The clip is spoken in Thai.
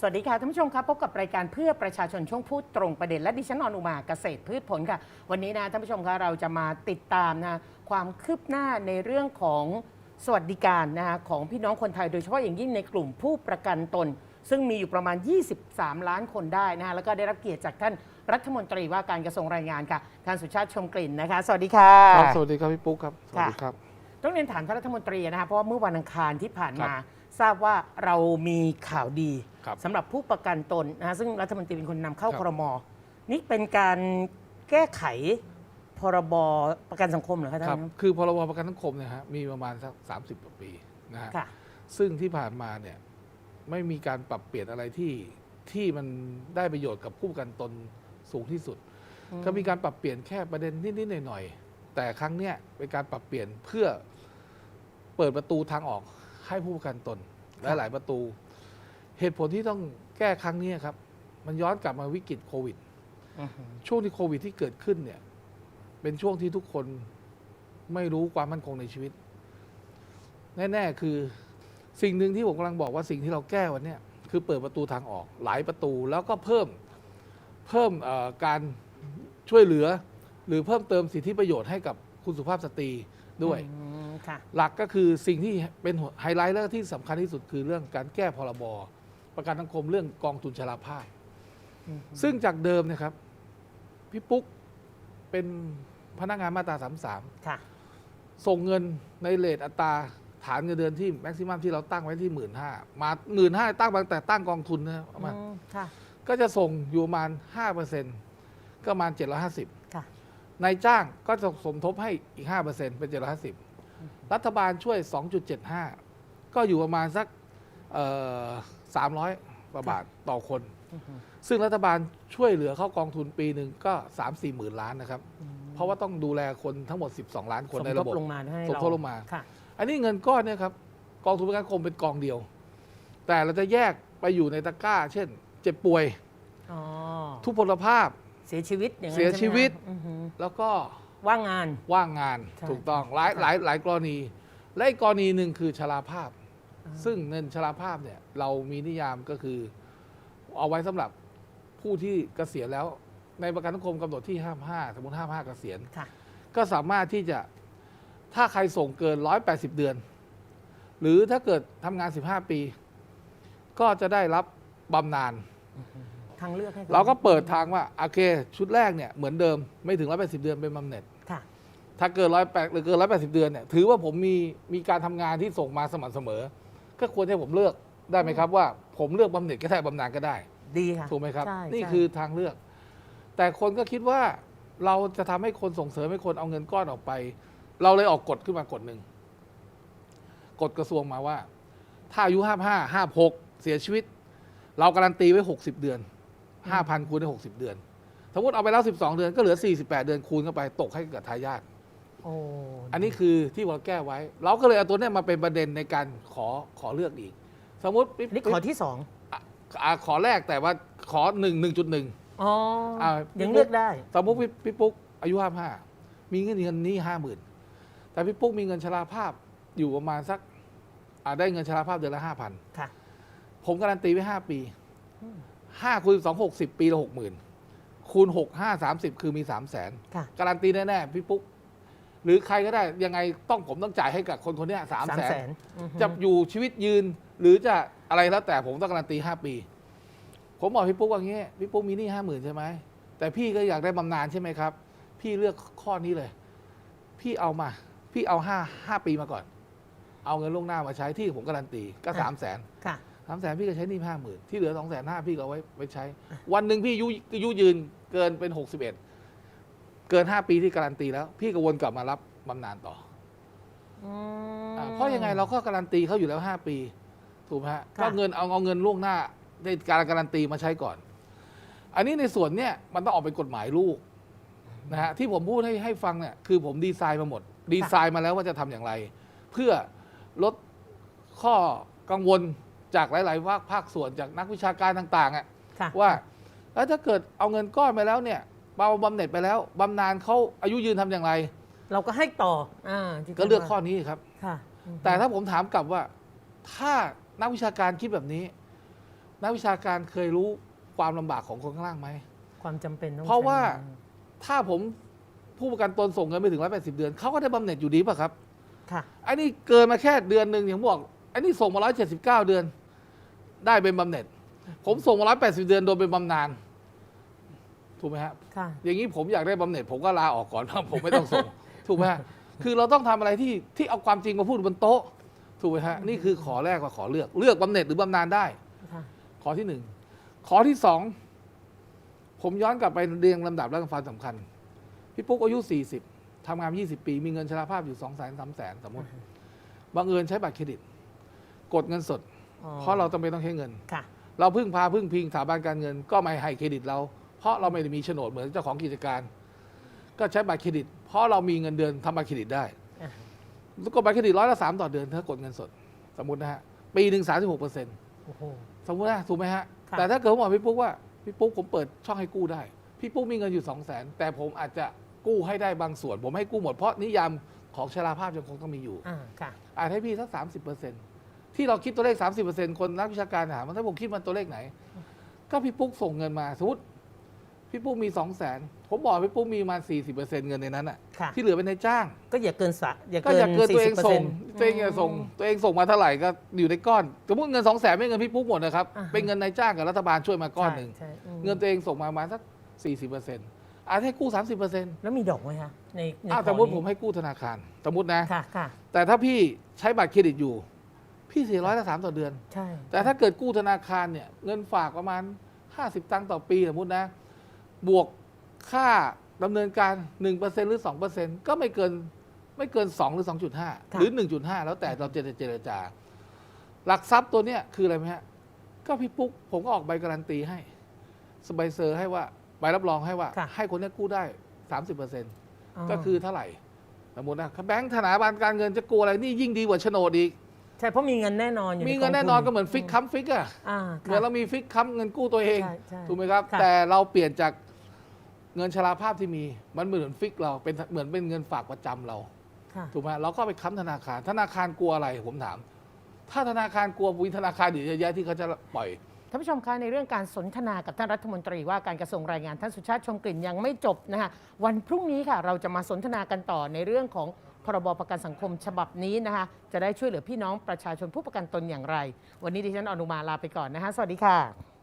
สวัสดีค่ะท่านผู้ชมครับพบกับรายการเพื่อประชาชนช่วงพูดตรงประเด็นและดิฉันออนอุมาเกษตรพืชผลค่ะ วันนี้นะท่านผู้ชมคะเราจะมาติดตามนะความคืบหน้าในเรื่องของสวัสดิการนะคะของพี่น้องคนไทยโดยเฉพาะอย่างยิ่งในกลุ่มผู้ประกันตน ซึ่งมีอยู่ประมาณ 23 ล้านคนได้นะคะแล้วก็ได้รับเกียรติจากท่านรัฐมนตรีว่าการกระทรวงแรงงานค่ะท่านสุชาติชมกลิ่นนะคะ สวัสดีค่ะครับสวัสดีครับพี่ปุ๊กครับสวัสดีครับต้องเรียนถามท่านรัฐมนตรีนะคะเพราะว่าเมื่อวันอังคารที่ผ่านมาครับ ทราบว่าเรามีข่าวดีครับสำหรับผู้ประกันตนนะฮะซึ่งรัฐมนตรีเป็นคนนำเข้าครับ ครมนี่เป็นการแก้ไขพรบประกันสังคมเหรอคะท่าครับนคือพรบประกันสังคมเนี่ยฮะมีประมาณสักสามสิบกว่าปีนะฮะค่ะ ซึ่งที่ผ่านมาเนี่ยไม่มีการปรับเปลี่ยนอะไรที่ที่มันได้ประโยชน์กับผู้ประกันตนสูงที่สุด อืม ก็มีการปรับเปลี่ยนแค่ประเด็นนิดๆหน่อยๆแต่ครั้งเนี้ยเป็นการปรับเปลี่ยนเพื่อเปิดประตูทางออก ให้ผู้ประกันตนและหลายประตู เหตุผลที่ต้องแก้ครั้งเนี้ยครับ มันย้อนกลับมาวิกฤตโควิดอือฮึช่วงที่โควิดที่เกิดขึ้นเนี่ย เป็นช่วงที่ทุกคนไม่รู้ความมั่นคงในชีวิต แน่ ๆ คือสิ่งหนึ่งที่ผมกำลังบอกว่าสิ่งที่เราแก้วันเนี้ยคือเปิดประตูทางออกหลายประตูแล้วก็เพิ่มเพิ่มเอ่อการช่วยเหลือ หรือเพิ่มเติมสิทธิประโยชน์ให้กับ คุณสุภาพสตรีด้วยหลักก็คือสิ่งที่เป็นไฮไลท์และที่สำคัญที่สุดคือเรื่องการแก้พรบประกันสังคมเรื่องกองทุนชราภาพซึ่งจากเดิมนะครับ พี่ปุ๊กเป็นพนักงานมาตราสามสามส่งเงินในเลทอัตราฐานเงินเดือนที่แม็กซิมัมที่เราตั้งไว้ที่หมื่นห้ามาหมื่นห้าตั้งบาแต่ตั้งกองทุนนะครัมาก็จะส่งอยู่ประมาณ5%ก็ประมาณ750 นายจ้างก็จะสมทบให้อีกห้าเปอร์เซ็นต์เป็นเจ็ดร้อยห้าสิบรัฐบาลช่วยสองจุดเจ็ดห้าก็อยู่ประมาณสักสามร้อยกว่าบาทต่อคนอือฮึซึ่งรัฐบาลช่วยเหลือเข้ากองทุนปีหนึ่งก็3 4หมื่นล้านนะครับ เพราะว่าต้องดูแลคนทั้งหมด 12 ล้านคนสมในทระบบบลงมาให้สมเราทบลงมาค่ะอันนี้เงินก้อนเนี่ยครับกองทุนประกันสังคมเป็นกองเดียว แต่เราจะแยกไปอยู่ในตะกร้า เช่น เจ็บป่วยอ๋อทุพพลภาพ เสียชีวิตอย่างนั้นเสียชีวิตใไหมคะอือฮึแล้วก็ว่างงาน ว่างงานใช่ ถูกต้องหลายค่ะหลายหลายกรณี และอีกกรณีหนึ่งคือชราภาพอ่าซึ่งเงินชราภาพเนี่ยเรามีนิยามก็คือ เอาไว้สำหรับผู้ที่เกษียณแล้ว ในประกันสังคมกำหนดที่ 55 สมมติ 55 เกษียณ ค่ะ ก็สามารถที่จะถ้าใครส่งเกิน 180 เดือน หรือถ้าเกิดทำงาน 15 ปี ก็จะได้รับบำนาญ ทางเลือกให้ขเราก็เปิดทางว่าโอเค ชุดแรกเนี่ยเหมือนเดิมไม่ถึง 180 เดือนเป็นบำเหน็จค่ะถ้าเกินร้อยแปดหรือเกินร้อยแปดสิบเดือนเนี่ยถือว่าผมมีมีการทำงานที่ส่งมาสม่ำเสมอ ก็ควรให้ผมเลือกได้ไหมครับว่า ผมเลือกบำเหน็จก็ได้บำนาญก็ได้ ดีค่ะถูกไหมครับใช่นี่ใช่คือทางเลือก แต่คนก็คิดว่าเราจะทำให้คนส่งเสริมให้คนเอาเงินก้อนออกไป เราเลยออกกฎขึ้นมากฎหนึ่งกฎกระทรวงมาว่า ถ้าอายุห้าห้าห้าหกเสียชีวิต เราการันตีไว้หกสิบเดือน ห้าพันคูณได้หกสิบเดือน สมมติเอาไปแล้วสิบสองเดือนก็เหลือสี่สิบแปดเดือนคูณเข้าไปตกให้กับทายาทโอ้อันนี้คือที่เราแก้ไว้ เราก็เลยเอาตัวเนี้ยมาเป็นประเด็นในการขอขอเลือกอีก สมมติปิ๊บนี่ขอที่สองอะขอแรกแต่ว่าขอหนึ่งหนึ่งจุดหนึ่งอ๋ออ่ายังเลือกได้ สมมติพี่พี่ปุ๊กอายุห้าห้ามีเงินเดือนนี้ห้าหมื่นแต่พี่ปุ๊กมีเงินชราภาพอยู่ประมาณสักอ่าได้เงินชราภาพเดือนละห้าพันค่ะผมการันตีไว้ห้าปีอืม ห้าคูณสองหกสิบปีละหกหมื่นคูณหกห้าสามสิบคือมีสามแสนค่ะ การันตีแน่ๆพี่ปุ๊ก หรือใครก็ได้ยังไงต้องผมต้องจ่ายให้กับคนคนเนี้สามสามแสแสนนอือฮึจะอยู่ชีวิตยืนหรือจะอะไรแล้วแต่ผมต้องการันตีห้าปี ผมบอกพี่ปุ๊กว่างี้พี่ปุ๊กมีหนี้ห้าหมื่นใช่ไหมแต่พี่ก็อยากได้บำนาญใช่ไหมครับ พี่เลือกข้อนี้เลย พี่เอามา พี่เอาห้าห้าปีมาก่อน เอาเงินล่วงหน้ามาใช้ที่ผมการันตีก็สามแสน ค่ะ สามแสนพี่ก็ใช้หนี้ห้าหมื่นที่เหลือสองแสนห้าพี่ก็เอาไว้ไว้ใช้ วันหนึ่งพี่อายุอายุยืนเกินเป็นหกสิบเอ็ดเกินห้าปีที่การันตีแล้ว พี่ก็วนกลับมารับบำนาญต่ออืม อ่าเพราะยังไงเราก็การันตีเขาอยู่แล้วห้าปี ถูกไหมฮะค่ะ ก็เงินเอาเอาเงินล่วงหน้าในการการันตีมาใช้ก่อน อันนี้ในส่วนเนี้ยมันต้องออกเป็นกฎหมายลูกนะฮะที่ผมพูดให้ให้ฟังเนี่ยคือผมดีไซน์มาหมด ดีไซน์มาแล้วว่าจะทำอย่างไร เพื่อลดข้อกังวล จากหลาย ๆ ภาคภาคส่วนจากนักวิชาการต่างๆอะค่ะว่าแล้วถ้าเกิดเอาเงินก้อนไปแล้วเนี่ยเบาบำเหน็จไปแล้วบำนาญเขาอายุยืนทำอย่างไร เราก็ให้ต่ออ่าที่ก็เลือกข้อนี้ครับ ค่ะอือฮึแต่ถ้าผมถามกลับว่า ถ้านักวิชาการคิดแบบนี้ นักวิชาการเคยรู้ความลำบากของคนข้างล่างไหม ความจำเป็นต้องเพราะว่า ใช้เงินถ้าผมผู้ประกันตนส่งเงินไปถึง180เดือนเขาก็ได้บำเหน็จอยู่ดีป่ะครับค่ะ ไอ้นี่เกินมาแค่เดือนหนึ่งอย่างบอกไอ้นี่ส่งมา179เดือน ได้เป็นบำเหน็จ ผมส่งมา180เดือนโดนเป็นบำนาญถูกไหมฮะค่ะ อย่างนี้ผมอยากได้บำเหน็จ ผมก็ลาออกก่อนผมไม่ต้องส่ง ถูกไหมฮะคือเราต้องทำอะไรที่ที่เอาความจริงมาพูดบนโต๊ะ ถูกไหมฮะนี่คือขอแรกว่าขอเลือกเลือกบำเหน็จหรือบำนาญได้ค่ะขอที่หนึ่งขอที่สองผมย้อนกลับไปเรียงลำดับและความสำคัญ พี่ปุ๊กอายุ 40ทำงาน 20 ปี มีเงินชราภาพอยู่2 0 0 0 0 0 3 0 0 0 0สมมติบังเอิญใช้บัตรเครดิต กดเงินสด อ๋อเพราะเราจำเป็นต้องใช้เงิน ค่ะ เราพึ่งพาพึ่งพิงสถาบันการเงินก็ไม่ให้เครดิตเรา เพราะเราไม่ได้มีโฉนดเหมือนเจ้าของกิจการ ก็ใช้บัตรเครดิต เพราะเรามีเงินเดือนทำบัตรเครดิตได้อะ กดบัตรเครดิตร้อยละสามต่อเดือนถ้ากดเงินสด สมมตินะฮะปีหนึ่งสามสิบหกเปอร์เซ็นต์โอ้โห สมมตินะถูกไหมฮะค่ะ แต่ถ้าเกิดผมบอกพี่ปุ๊กว่าพี่ปุ๊กผมเปิดช่องให้กู้ได้พี่ปุ๊กมีเงินอยู่สองแสนแต่ผมอาจจะกู้ให้ได้บางส่วน ผมให้กู้หมดเพราะนิยามของชราภาพยังคงต้องมีอยู่ อ่าค่ะ อาจให้พี่สักสามสิบเปอร์เซ็น ที่เราคิดตัวเลขสามสิบเปอร์เซ็นคนนักวิชาการถามว่าถ้าผมคิดมันตัวเลขไหน ก็พี่ปุ๊กส่งเงินมาสมมติพี่ปุ๊กมีสองแสนผมบอกพี่ปุ๊กมีมาสี่สิบเปอร์เซ็นเงินในนั้นอะค่ะ ที่เหลือเป็นนายจ้าง ก็อย่าเกินสะอย่าก็เกินอย่าเกินตัวเองส่ง40%ตัวเองอย่าส่งตัวเองส่งมาเท่าไหร่ก็อยู่ในก้อนสมมติเงินสองแสนไม่เงินพี่ปุ๊กหมดนะครับอ่าฮะเป็นเงินนายจ้างกับรัฐบาลช่วยมาก้อนหนึ่ง ใช่ใช่อืมเงินตัวเองส่งมาประมาณสักสี่สิบเปอร์เซ็นต์อาจให้กู้สามสิบเปอร์เซ็นต์แล้วมีดอกไหมคะในในอ้าวขสอมมตินี้ผมให้กู้ธนาคาร สมมตินะ ค่ะค่ะแต่ถ้าพี่ใช้บัตรเครดิตอยู่ พี่เสียร้อยละสามต่อเดือน ใช่แต่ถ้าเกิดกู้ธนาคารเนี่ยเงินฝากประมาณ 50 ตังค์ต่อปีสมมตินะ บวกค่าดำเนินการ 1%หรือ 2%ก็ไม่เกินไม่เกิน 2 หรือ 2.5 หรือ 1.5 แล้วแต่เราจะเจรจา หลักทรัพย์ตัวเนี้ยคืออะไรไหมฮะ ก็พี่ปุ๊ก ผมก็ออกใบการันตีให้ สบายเซอร์ให้ว่า ใบรับรองให้ว่า ค่ะ ให้คนเนี้ยกู้ได้ 30%อ๋อก็คือเท่าไหร่ สมมตินะแบงค์ธนาบันการเงินจะกลัวอะไรนี่ยิ่งดีกว่าโฉนดอีก ใช่เพราะมีเงินแน่นอนอยู่มีใเงินแน่นอนก็เหมือนฟิกมค้ำฟิกอะอ่าเหมือนเรามีฟิกค้ำเงินกู้ตัวเองใช่ใช่ถูกไหมครับค่ะแต่เราเปลี่ยนจากเงินชราภาพที่มีมันเหมือนฟิกเราเป็นเหมือนเป็นเงินฝากประจำเราค่ะถูกไหมเราก็ไปค้ำธนาคาร ธนาคารกลัวอะไรผมถาม ถ้าธนาคารกลัวมีธนาคารอยู่เยอะแยะที่เขาจะปล่อยท่านผู้ชมคะในเรื่องการสนทนากับท่านรัฐมนตรีว่าการกระทรวงแรงงานท่านสุชาติชมกลิ่นยังไม่จบนะคะวันพรุ่งนี้ค่ะ เราจะมาสนทนากันต่อในเรื่องของ พรบประกันสังคมฉบับนี้นะคะจะได้ช่วยเหลือพี่น้องประชาชนผู้ประกันตนอย่างไร วันนี้ดิฉันอนุมาลาไปก่อนนะคะสวัสดีค่ะ